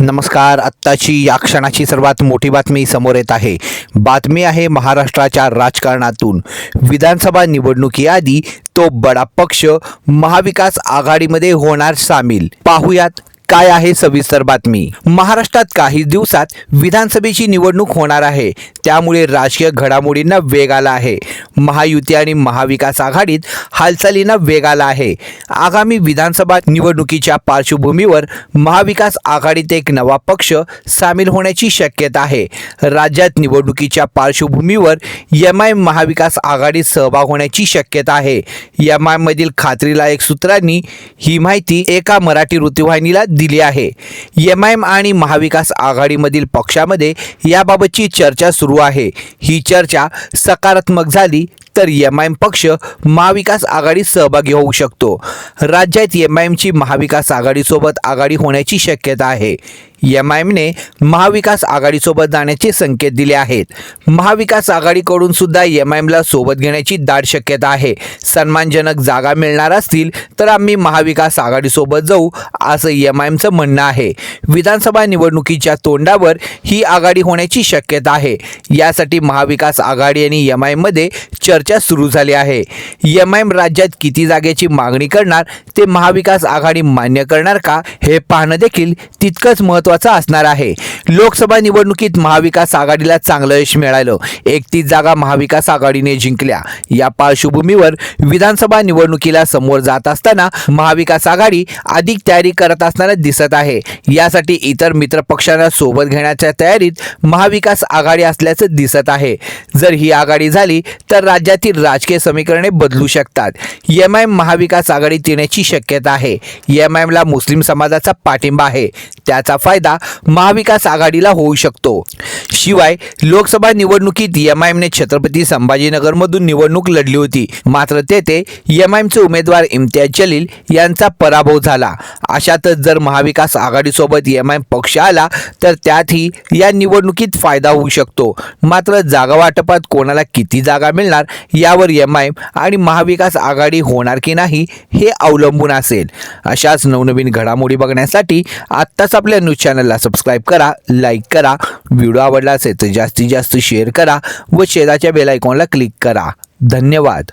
नमस्कार. आत्ताची या क्षणाची सर्वात मोठी बातमी समोर येत आहे. बातमी आहे महाराष्ट्राच्या राजकारणातून. विधानसभा निवडणुकीआधी तो बडा पक्ष महाविकास आघाडीमध्ये होणार सामील. पाहुयात काय आहे सविस्तर बातमी? महाराष्ट्रात काही दिवसात विधानसभेची निवडणूक होणार आहे. त्यामुळे राजकीय घडामोडींना वेग आला आहे. महायुती आणि महाविकास आघाडीत हालचालींना वेग आला आहे. आगामी विधानसभा निवडणुकीच्या पार्श्वभूमीवर महाविकास आघाडीत एक नवा पक्ष सामील होण्याची शक्यता आहे. राज्यात निवडणुकीच्या पार्श्वभूमीवर एम आय महाविकास आघाडीत सहभाग होण्याची शक्यता आहे. एम आयमधील खात्रीला एक सूत्रांनी ही माहिती एका मराठी वृत्तवाहिनीला दिली आहे. एम आय एम आणि महाविकास आघाडीमधील पक्षामध्ये याबाबतची चर्चा सुरू आहे. ही चर्चा सकारात्मक झाली तर एम आय एम पक्ष महाविकास आघाडीत सहभागी होऊ शकतो. राज्यात एम आय एमची महाविकास आघाडीसोबत आघाडी होण्याची शक्यता आहे. एम आय एमने महाविकास आघाडीसोबत जाण्याचे संकेत दिले आहेत. महाविकास आघाडीकडून सुद्धा एम आय एमला सोबत घेण्याची दाट शक्यता आहे. सन्मानजनक जागा मिळणार असतील तर आम्ही महाविकास आघाडीसोबत जाऊ असं एम आय एमचं म्हणणं आहे. विधानसभा निवडणुकीच्या तोंडावर ही आघाडी होण्याची शक्यता आहे. यासाठी महाविकास आघाडी आणि एम आय एममध्ये चर्चा सुरू झाली आहे. एम आय एम राज्यात किती जागेची मागणी करणार ते महाविकास आघाडी मान्य करणार का हे पाहणं देखील तितकंच महत्त्वाचं असणार आहे. लोकसभा निवडणुकीत महाविकास आघाडीला चांगलं यश मिळालं. एकतीस जागा महाविकास आघाडीने जिंकल्या. या पार्श्वभूमीवर विधानसभा निवडणुकीला समोर जात असताना महाविकास आघाडी अधिक तयारी करत असताना दिसत आहे. यासाठी इतर मित्र पक्षांना सोबत घेण्याच्या तयारीत महाविकास आघाडी असल्याचं दिसत आहे. जर ही आघाडी झाली तर राज्यातील राजकीय समीकरणे बदलू शकतात. एम आय एम महाविकास आघाडीत येण्याची शक्यता आहे. एम आय एमला मुस्लिम समाजाचा पाठिंबा आहे. त्याचा फायदा महाविकास आघाडीला होऊ शकतो. शिवाय लोकसभा निवडणुकीत एम आय एमने छत्रपती संभाजीनगरमधून निवडणूक लढली होती. मात्र तेथे एम आय एमचे उमेदवार इम्तियाज जलील यांचा पराभव झाला. अशातच जर महाविकास आघाडीसोबत एम आय एम पक्ष आला तर त्यातही या निवडणुकीत फायदा होऊ शकतो. मात्र जागा वाटपात कोणाला किती जागा मिळणार यावर एम आय एम आणि महाविकास आघाडी होणार की नाही हे अवलंबून असेल. अशाच नवनवीन घडामोडी बघण्यासाठी आत्ताच आपल्या न्यूज चॅनलला सबस्क्राईब करा लाईक करा व्हिडिओ आवडला असेल तर जास्तीत जास्त शेअर करा व शेजारच्या बेल आयकॉनला क्लिक करा. धन्यवाद.